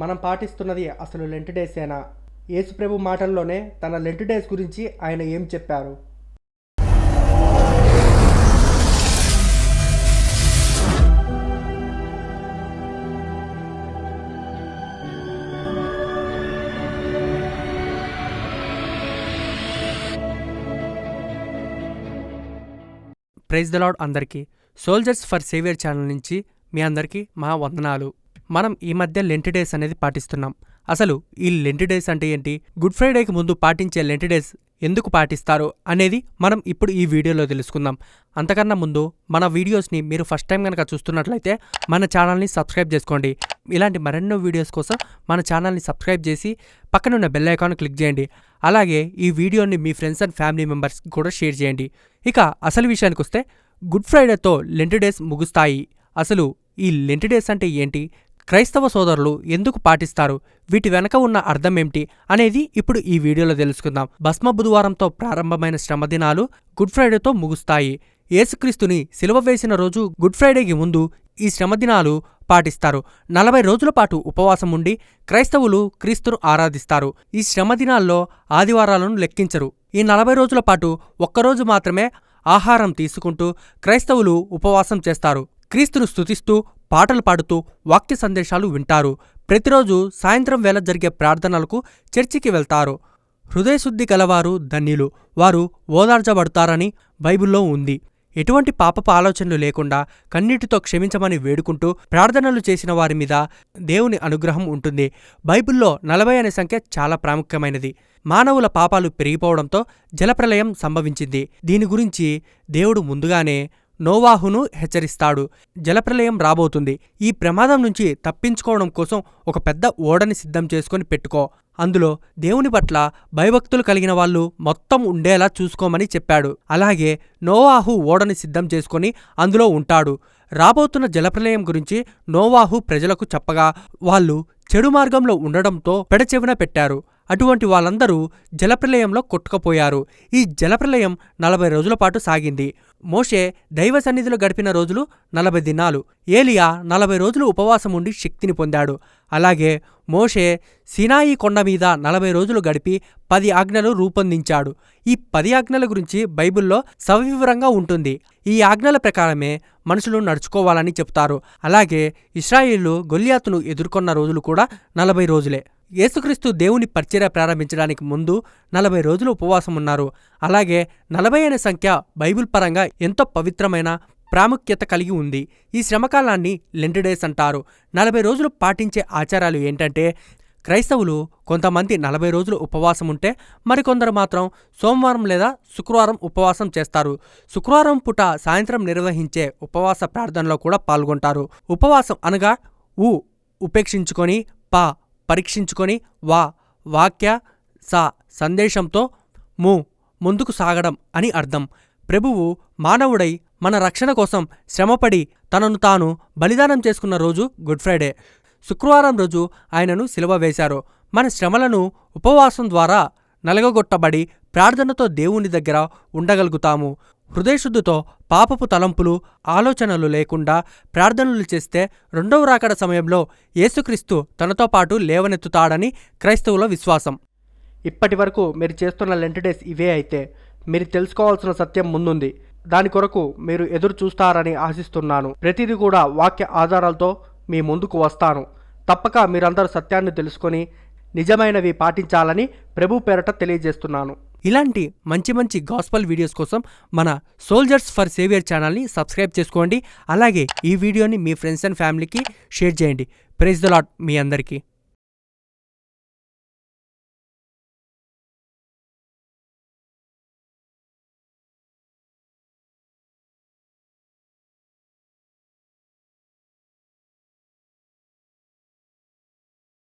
మనం పాటిస్తున్నది అసలు లెంట్ డేసేనా? యేసుప్రభు మాటల్లోనే తన లెంట్ డేస్ గురించి ఆయన ఏం చెప్పారు? ప్రైజ్ ద లాడ్ అందరికీ. సోల్జర్స్ ఫర్ సేవియర్ ఛానల్ నుంచి మీ అందరికీ మా వందనాలు. మనం ఈ మధ్య లెంట్ డేస్ అనేది పాటిస్తున్నాం. అసలు ఈ లెంట్ డేస్ అంటే ఏంటి? గుడ్ ఫ్రైడేకి ముందు పాటించే లెంట్ డేస్ ఎందుకు పాటిస్తారు అనేది మనం ఇప్పుడు ఈ వీడియోలో తెలుసుకుందాం. అంతకన్నా ముందు మన వీడియోస్ని మీరు ఫస్ట్ టైం కనుక చూస్తున్నట్లయితే మన ఛానల్ని సబ్స్క్రైబ్ చేసుకోండి. ఇలాంటి మరెన్నో వీడియోస్ కోసం మన ఛానల్ని సబ్స్క్రైబ్ చేసి పక్కనున్న బెల్ ఐకాన్ క్లిక్ చేయండి. అలాగే ఈ వీడియోని మీ ఫ్రెండ్స్ అండ్ ఫ్యామిలీ మెంబర్స్కి కూడా షేర్ చేయండి. ఇక అసలు విషయానికి వస్తే గుడ్ ఫ్రైడేతో లెంట్ డేస్ ముగుస్తాయి. అసలు ఈ లెంట్ డేస్ అంటే ఏంటి? క్రైస్తవ సోదరులు ఎందుకు పాటిస్తారు? వీటి వెనక ఉన్న అర్థం ఏమిటి అనేది ఇప్పుడు ఈ వీడియోలో తెలుసుకుందాం. భస్మ బుధవారంతో ప్రారంభమైన శ్రమదినాలు గుడ్ ఫ్రైడేతో ముగుస్తాయి. యేసుక్రీస్తుని సిలువ వేసిన రోజు గుడ్ ఫ్రైడేకి ముందు ఈ శ్రమదినాలు పాటిస్తారు. నలభై రోజుల పాటు ఉపవాసం ఉండి క్రైస్తవులు క్రీస్తును ఆరాధిస్తారు. ఈ శ్రమదినాల్లో ఆదివారాలను లెక్కించరు. ఈ నలభై రోజుల పాటు ఒక్కరోజు మాత్రమే ఆహారం తీసుకుంటూ క్రైస్తవులు ఉపవాసం చేస్తారు. క్రీస్తును స్తుతిస్తూ పాటలు పాడుతూ వాక్య సందేశాలు వింటారు. ప్రతిరోజు సాయంత్రం వేళ జరిగే ప్రార్థనలకు చర్చికి వెళ్తారు. హృదయశుద్ధి గలవారు ధన్యులు. వారు ఓదార్చబడతారని బైబిల్లో ఉంది. ఎటువంటి పాపపు ఆలోచనలు లేకుండా కన్నీటితో క్షమించమని వేడుకుంటూ ప్రార్థనలు చేసిన వారి మీద దేవుని అనుగ్రహం ఉంటుంది. బైబిల్లో నలభై అనే సంఖ్య చాలా ప్రాముఖ్యమైనది. మానవుల పాపాలు పెరిగిపోవడంతో జలప్రలయం సంభవించింది. దీని గురించి దేవుడు ముందుగానే నోవాహును హెచ్చరిస్తాడు. జలప్రలయం రాబోతుంది. ఈ ప్రమాదం నుంచి తప్పించుకోవడం కోసం ఒక పెద్ద ఓడని సిద్ధం చేసుకొని పెట్టుకో. అందులో దేవుని పట్ల భయభక్తులు కలిగిన వాళ్ళు మొత్తం ఉండేలా చూసుకోమని చెప్పాడు. అలాగే నోవాహు ఓడని సిద్ధం చేసుకొని అందులో ఉంటాడు. రాబోతున్న జలప్రలయం గురించి నోవాహు ప్రజలకు చెప్పగా వాళ్ళు చెడు మార్గంలో ఉండడంతో పెడచెవిన పెట్టారు. అటువంటి వాళ్ళందరూ జలప్రలయంలో కొట్టుకుపోయారు. ఈ జలప్రలయం నలభై రోజుల పాటు సాగింది. మోషే దైవ సన్నిధిలో గడిపిన రోజులు నలభై దినాలు. ఏలియా నలభై రోజులు ఉపవాసం ఉండి శక్తిని పొందాడు. అలాగే మోషే సినాయి కొండ మీద నలభై రోజులు గడిపి పది ఆజ్ఞలు రూపొందించాడు. ఈ పది ఆజ్ఞల గురించి బైబిల్లో సవివరంగా ఉంటుంది. ఈ ఆజ్ఞల ప్రకారమే మనుషులు నడుచుకోవాలని చెప్తారు. అలాగే ఇస్రాయిలు గొల్యాతును ఎదుర్కొన్న రోజులు కూడా నలభై రోజులే. యేసుక్రీస్తు దేవుని పరిచర్య ప్రారంభించడానికి ముందు నలభై రోజులు ఉపవాసం ఉన్నారు. అలాగే నలభై అనే సంఖ్య బైబిల్ పరంగా ఎంతో పవిత్రమైన ప్రాముఖ్యత కలిగి ఉంది. ఈ శ్రమకాలాన్ని లెంట్ డేస్ అంటారు. నలభై రోజులు పాటించే ఆచారాలు ఏంటంటే క్రైస్తవులు కొంతమంది నలభై రోజులు ఉపవాసం ఉంటే మరికొందరు మాత్రం సోమవారం లేదా శుక్రవారం ఉపవాసం చేస్తారు. శుక్రవారం పూట సాయంత్రం నిర్వహించే ఉపవాస ప్రార్థనలో కూడా పాల్గొంటారు. ఉపవాసం అనగా ఉ ఉపేక్షించుకొని పా పరీక్షించుకొని వా వాక్య సా సందేశంతో ము ముందుకు సాగడం అని అర్థం. ప్రభువు మానవుడై మన రక్షణ కోసం శ్రమపడి తనను తాను బలిదానం చేసుకున్న రోజు గుడ్ ఫ్రైడే. శుక్రవారం రోజు ఆయనను సిలువ వేశారు. మన శ్రమలను ఉపవాసం ద్వారా నలగగొట్టబడి ప్రార్థనతో దేవుని దగ్గర ఉండగలుగుతాము. హృదయశుద్ధితో పాపపు తలంపులు ఆలోచనలు లేకుండా ప్రార్థనలు చేస్తే రెండవ రాకడ సమయంలో యేసుక్రీస్తు తనతో పాటు లేవనెత్తుతాడని క్రైస్తవుల విశ్వాసం. ఇప్పటి వరకు మీరు చేస్తున్న లెంటడేస్ ఇవే అయితే మీరు తెలుసుకోవాల్సిన సత్యం ముందుంది. దాని కొరకు మీరు ఎదురు చూస్తారని ఆశిస్తున్నాను. ప్రతిదీ కూడా వాక్య ఆధారాలతో మీ ముందుకు వస్తాను. తప్పక మీరందరూ సత్యాన్ని తెలుసుకొని నిజమైనవి పాటించాలని ప్రభు పేరట తెలియజేస్తున్నాను. ఇలాంటి మంచి మంచి గాస్పల్ వీడియోస్ కోసం మన సోల్జర్స్ ఫర్ సేవియర్ ఛానల్ని సబ్స్క్రైబ్ చేసుకోండి. అలాగే ఈ వీడియోని మీ ఫ్రెండ్స్ అండ్ ఫ్యామిలీకి షేర్ చేయండి. ప్రైజ్ ద లాట్ మీ అందరికీ.